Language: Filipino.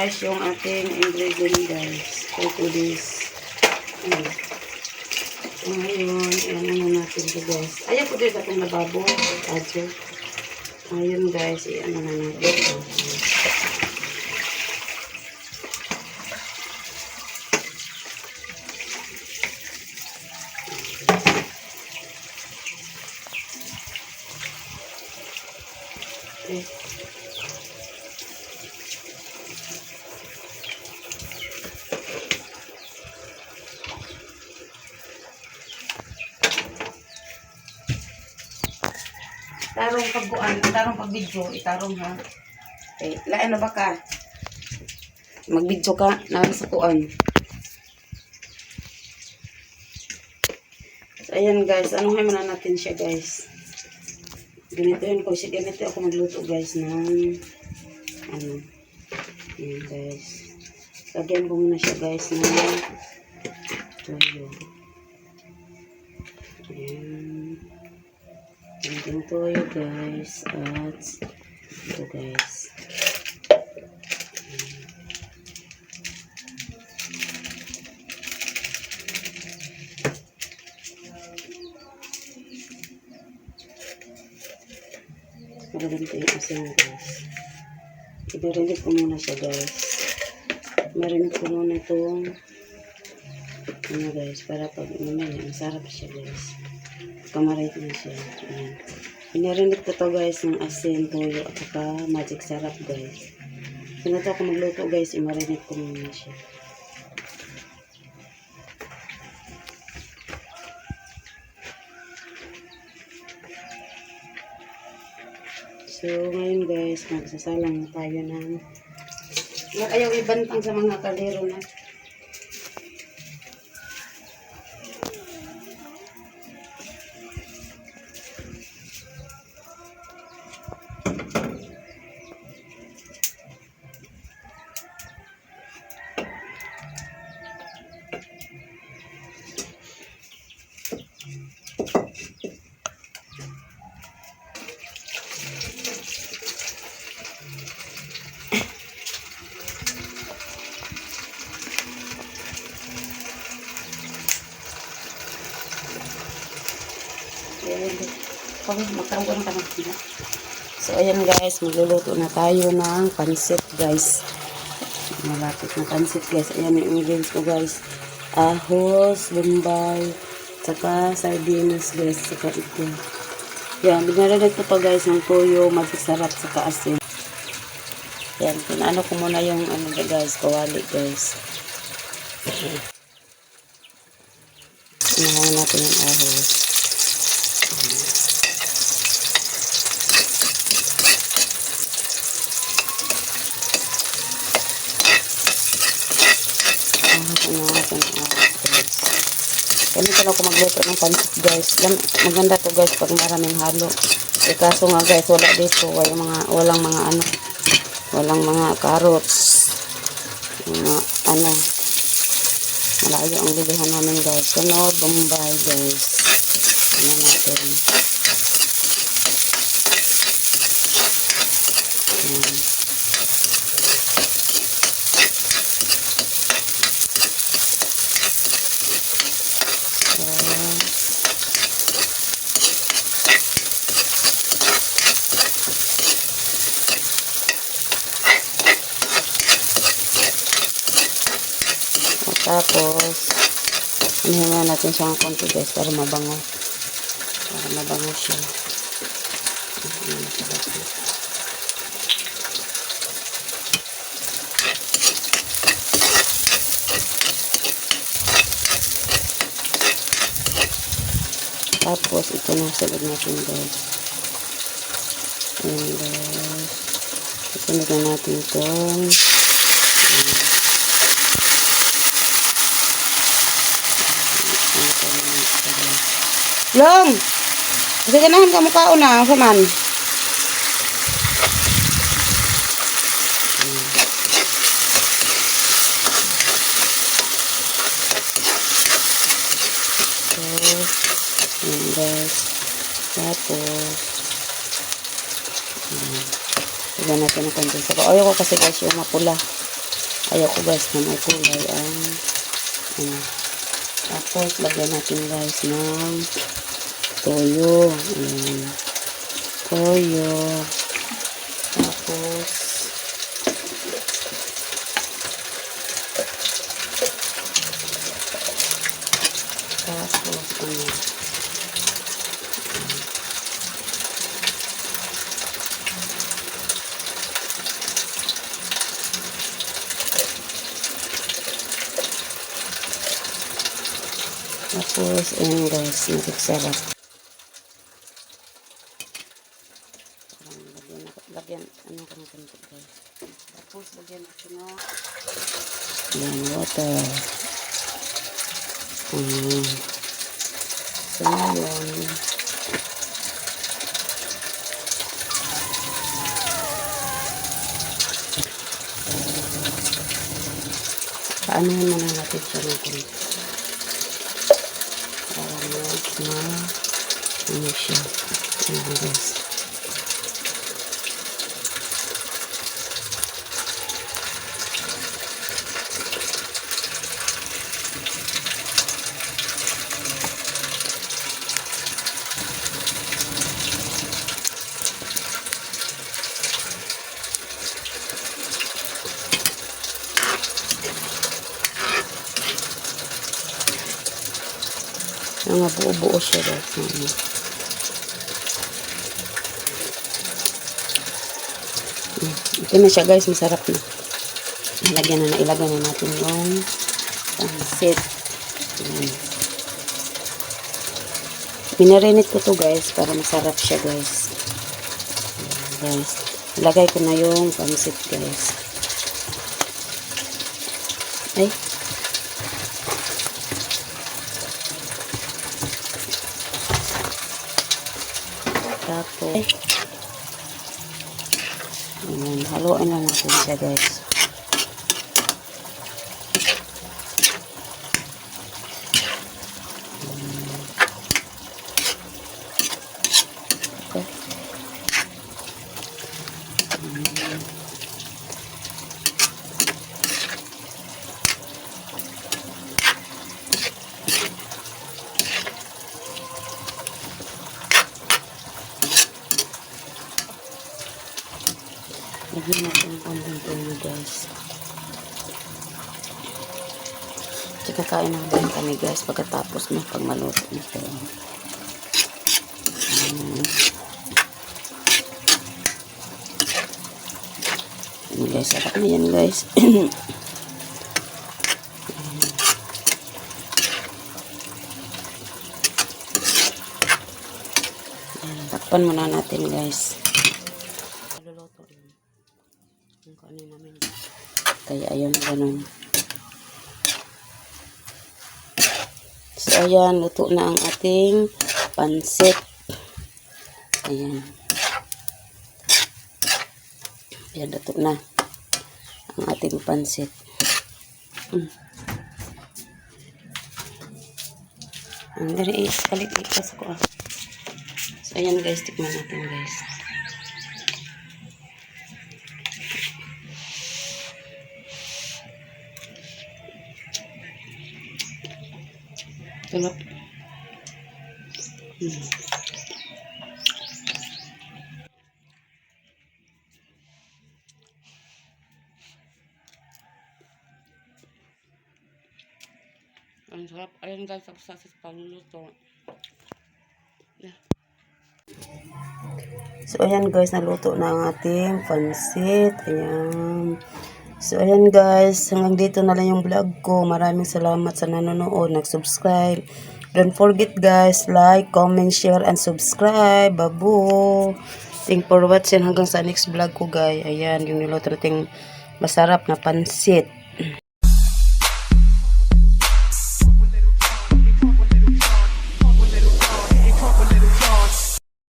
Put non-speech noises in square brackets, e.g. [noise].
guys yung ating ingredient guys for today's ano. Ngayon, ano natin ito guys. Ayan po din akong lababo. Adyo. Ayun guys, ayan na natin. Okay. Tarong pagbuan, tarong pagbidyo, itarong ha. Okay, lain na ba ka? Magbidyo ka, nalang sa kuan. So, ayan guys, anong hay na natin siya guys. Ganito yun ko siya, ganito ako magluto guys ng ano, ayan guys. Lagyan ko muna siya guys ng tuyo. Ayan. Konting toyo guys at ito guys. Magaganto yung asin guys. Ibarinig ko muna siya guys. Marinig ko muna itong ano guys para pag mamaya masarap siya guys. Kamarit na siya. Ayan. Pinarinig ko to guys ng asin, toyo at saka magic sarap guys. Ito ako magluto guys, imarinig ko muna siya. So, ngayon guys, magsasalang tayo ng ayaw ibantang sa mga kalero na So, ayan guys, magluluto na tayo ng pansit guys. Malapit na pansit guys. Ayan yung ingredients ko guys. Ahos, lumbay, saka sardines guys, saka ito. Yan, binaragay ko pa guys ng toyo, masasarap, saka asin. Yan, pinano ko muna yung ano guys, kawali guys. Inahawan natin yung ahos. Ganito lang ako magluto ng pansit guys. Gan- Maganda to guys pag maraming halo. Eh, kaso nga guys, wala dito. Walang mga, walang mga ano. Walang mga carrots. Mga ano. Malayo ang bilihan namin guys. Sunod, Bombay guys. Ano natin. Ayan. So, At tapos, anihin natin siya ng konti guys para mabango. Para mabango siya. Tapos, ito na sunod natin guys. Ayan guys. Sunod na natin itong Long! Kasi ganahan ka mukha na, sa man. Tapos, guys. Tapos. Lagyan natin ng sabaw. Ayaw ko kasi guys yung mapula. Ayaw ko guys na may kulay ang ano. Tapos, lagyan natin guys ng toyo. Ayan. Toyo. Tapos, tapos, ano, tapos, ayan guys, nagsarap. Lagyan, lagyan, ano ka natin guys. Tapos, lagyan natin na Ayan, water. Ayan. So, yun. Paano muna natin siya natin? Para mas ma ano siya. Ayan guys. Mga buo-buo siya guys. Ano. Mm, Ito na siya guys, masarap na. Ilagyan na na, ilagay na natin yung pansit. Ayan. Minarinit ko to guys, para masarap siya guys. Ayan, guys. Ilagay ko na yung pansit guys. Ay, Tapos, ayan, haluan na natin siya guys. Lagyan natin konting tuyo guys. Tsaka kain na din kami guys pagkatapos ng pag maluto nito. Ayan. Ayan guys, sarap na yan guys. [clears throat] Takpan muna natin guys. Maluluto rin. Yung kanin namin. Kaya ayun, ganun. So, ayan, luto na ang ating pansit. Ayan. Ayan, luto na ang ating pansit. Mm. Ang dali, palit ikas ko ah. So, ayan guys, tikman natin guys. Sarap. Hmm. Ang sarap. Ayan guys, tapos sa panuluto. Yeah. So, ayan guys, naluto na ang ating pansit. Ayan. So, ayan guys, hanggang dito na lang yung vlog ko. Maraming salamat sa nanonood, nag-subscribe. Don't forget guys, like, comment, share, and subscribe. Babu! Thank for watching hanggang sa next vlog ko guys. Ayan, yung niluto nating masarap na pansit.